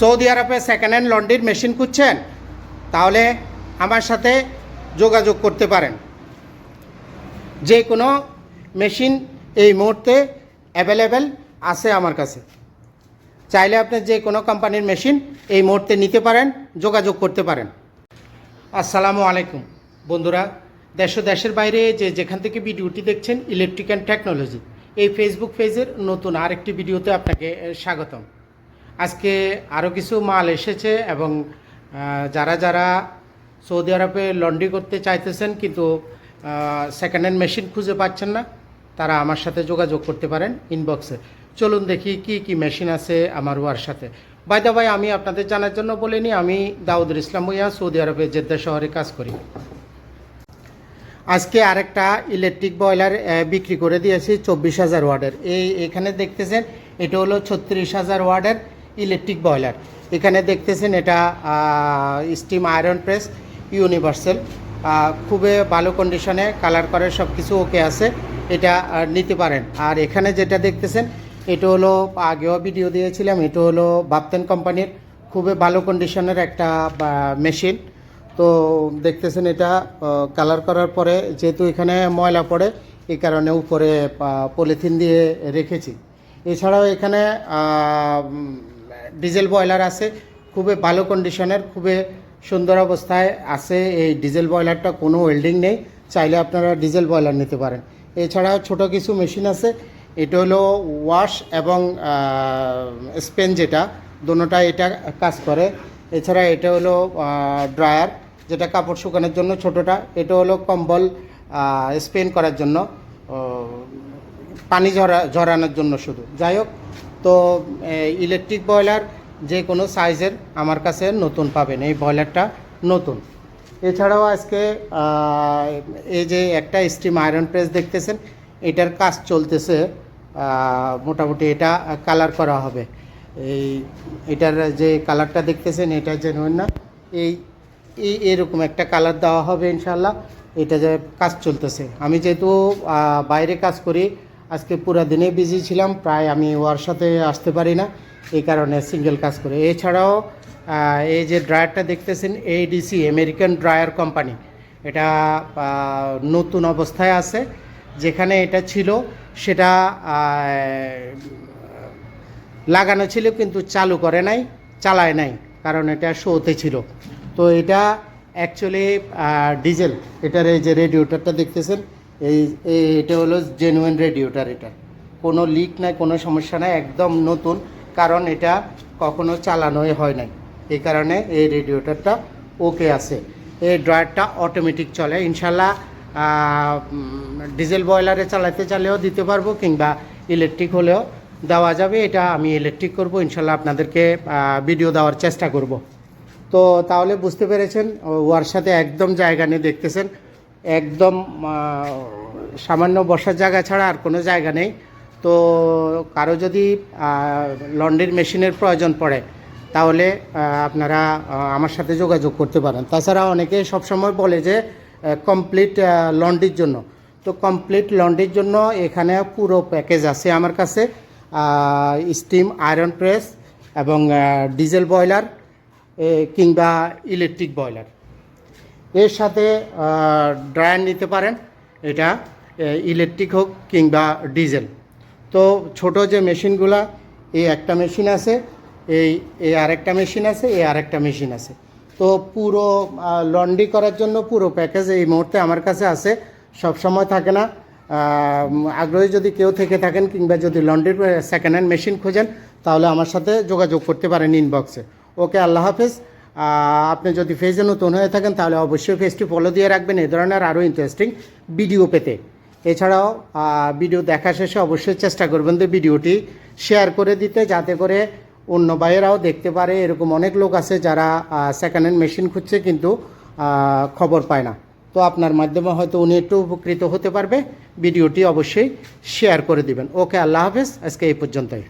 Saudi আরবে second hand লন্ড্রির machine খুঁজছেন, তাহলে আমার সাথে যোগাযোগ করতে পারেন। যে কোনো মেশিন এই মুহূর্তে অ্যাভেলেবেল আছে আমার কাছে। চাইলে আপনি যে কোনো কোম্পানির মেশিন এই মুহূর্তে নিতে পারেন, যোগাযোগ করতে পারেন। আসসালামু আলাইকুম। বন্ধুরা, দেশ দেশের বাইরে যে যেখান থেকে ভিডিওটি দেখছেন ইলেকট্রিক অ্যান্ড টেকনোলজি এই ফেসবুক পেজের নতুন আরেকটি ভিডিওতে আপনাকে স্বাগতম। আজকে আরও কিছু মাল এসেছে এবং যারা যারা সৌদি আরবে লন্ড্রি করতে চাইতেছেন কিন্তু সেকেন্ড হ্যান্ড মেশিন খুঁজে পাচ্ছেন না, তারা আমার সাথে যোগাযোগ করতে পারেন ইনবক্সে চলুন দেখি কি কি মেশিন আছে আমার ওয়ার সাথে। বাইদা ভাই আমি আপনাদের জানার জন্য বলিনি আমি দাউদুল ইসলাম ভুইয়া, সৌদি আরবে জেদ্দা শহরে কাজ করি। আজকে আরেকটা ইলেকট্রিক বয়লার বিক্রি করে দিয়েছি চব্বিশ হাজার ওয়ার্ডের এই এখানে দেখতেছেন, এটা হলো ছত্রিশ হাজার ওয়ার্ডের ইলেকট্রিক বয়লার এখানে দেখতেছেন এটা স্টিম আয়রন প্রেস, ইউনিভার্সাল। খুবই ভালো কন্ডিশনে কালার করে সব কিছু ওকে আছে, এটা নিতে পারেন। আর এখানে যেটা দেখতেছেন, এটা হলো, আগেও ভিডিও দিয়েছিলাম, এটা হলো বাপতেন কোম্পানির খুবই ভালো কন্ডিশনের একটা মেশিন তো দেখতেছেন এটা কালার করার পরে যেহেতু এখানে ময়লা পড়ে এই কারণে উপরে পলিথিন দিয়ে রেখেছি। এছাড়াও এখানে ডিজেল বয়লার আছে, খুবই ভালো কন্ডিশনের খুবই সুন্দর অবস্থায় আছে এই ডিজেল বয়লারটা কোনো ওয়েল্ডিং নেই, চাইলে আপনারা ডিজেল বয়লার নিতে পারেন। এছাড়াও ছোট কিছু মেশিন আছে, এটা হলো ওয়াশ এবং স্পেন যেটা দোনোটা এটা কাজ করে। এছাড়া এটা হলো ড্রায়ার যেটা কাপড় শুকানোর জন্য ছোটোটা, এটা হলো কম্বল স্পেন করার জন্য পানি ঝরা, ঝরানোর জন্য শুধু। যাই হোক তো ইলেকট্রিক বয়লার যে কোনো সাইজের আমার কাছে নতুন পাবেন, এই বয়লারটা নতুন। এছাড়াও আজকে এই যে একটা স্টিম আয়রন প্রেস দেখতেছেন, এটার কাজ চলতেছে মোটামুটি এটা কালার করা হবে। এই, এটার যে কালারটা দেখতেছেন, এটা জেনুইন না, এই এই, এরকম একটা কালার দেওয়া হবে ইনশাল্লাহ এটা যে কাজ চলতেছে। আমি যেহেতু বাইরে কাজ করি আজকে পুরো দিনে বিজি ছিলাম, প্রায় আমি ওর সাথে আসতে পারি না, এই কারণে সিঙ্গেল কাজ করি। এছাড়াও এই যে ড্রায়ারটা দেখতেছেন এইডিসি আমেরিকান ড্রায়ার কোম্পানি এটা নতুন অবস্থায় আছে, যেখানে এটা ছিল, সেটা লাগানো ছিল কিন্তু চালু করে নাই, চালায় নাই, কারণ এটা শোতে ছিল। তো এটা অ্যাকচুয়ালি ডিজেল এটার এই যে রেডিওটারটা দেখতেছেন এই এটা হলো জেনুইন রেডিওটার এটা। কোনো লিক নাই, কোনো সমস্যা নাই, একদম নতুন। কারণ এটা কখনো চালানোই হয় নাই। এই কারণে এই রেডিওটারটা ওকে আছে। এই ড্রয়ারটা অটোমেটিক চলে। ইনশাল্লাহ ডিজেল বয়লারে চালাতে চাইলেও দিতে পারব কিংবা ইলেকট্রিক হলেও দেওয়া যাবে। এটা আমি ইলেকট্রিক করব। ইনশাল্লাহ আপনাদেরকে ভিডিও দেওয়ার চেষ্টা করব। তো তাহলে বুঝতে পেরেছেন, ও- ওর সাথে একদম জায়গা নিয়ে দেখতেছেন। একদম সামান্য বসার জায়গা ছাড়া আর কোনো জায়গা নেই। তো কারও যদি লন্ড্রির মেশিনের প্রয়োজন পড়ে, তাহলে আপনারা আমার সাথে যোগাযোগ করতে পারেন। তাছাড়া অনেকে সবসময় বলে যে কমপ্লিট লন্ড্রির জন্য। তো কমপ্লিট লন্ড্রির জন্য এখানে পুরো প্যাকেজ আছে আমার কাছে। স্টিম আয়রন প্রেস এবং ডিজেল বয়লার কিংবা ইলেকট্রিক বয়লার এর সাথে ড্রায়ার নিতে পারেন। এটা ইলেকট্রিক হোক কিংবা ডিজেল। তো ছোট যে মেশিনগুলা, এই একটা মেশিন আছে, এই এই আরেকটা মেশিন আছে, এই আরেকটা মেশিন আছে। তো পুরো লন্ড্রি করার জন্য পুরো প্যাকেজ এই মুহূর্তে আমার কাছে আছে, সব সময় থাকে না। আগ্রহী যদি কেউ থেকে থাকেন কিংবা যদি লন্ড্রির সেকেন্ড হ্যান্ড মেশিন খোঁজেন, তাহলে আমার সাথে যোগাযোগ করতে পারেন ইনবক্সে ওকে, আল্লাহ হাফেজ। আপনি যদি ফেজে নতুন হয়ে থাকেন, তাহলে অবশ্যই ফেজটি ফলো দিয়ে রাখবেন। এই ধরনের আরও ইন্টারেস্টিং ভিডিও পেতে। এছাড়াও ভিডিও দেখা শেষে অবশ্যই চেষ্টা করবেন যে ভিডিওটি শেয়ার করে দিতে, যাতে করে অন্য ভাইয়েরাও দেখতে পারে। এরকম অনেক লোক আছে যারা সেকেন্ড হ্যান্ড মেশিন খুঁজছে, কিন্তু খবর পায় না। তো আপনার মাধ্যমে হয়তো উনি একটু উপকৃত হতে পারবে। ভিডিওটি অবশ্যই শেয়ার করে দিবেন। ওকে, আল্লাহ হাফেজ। আজকে এই পর্যন্তই।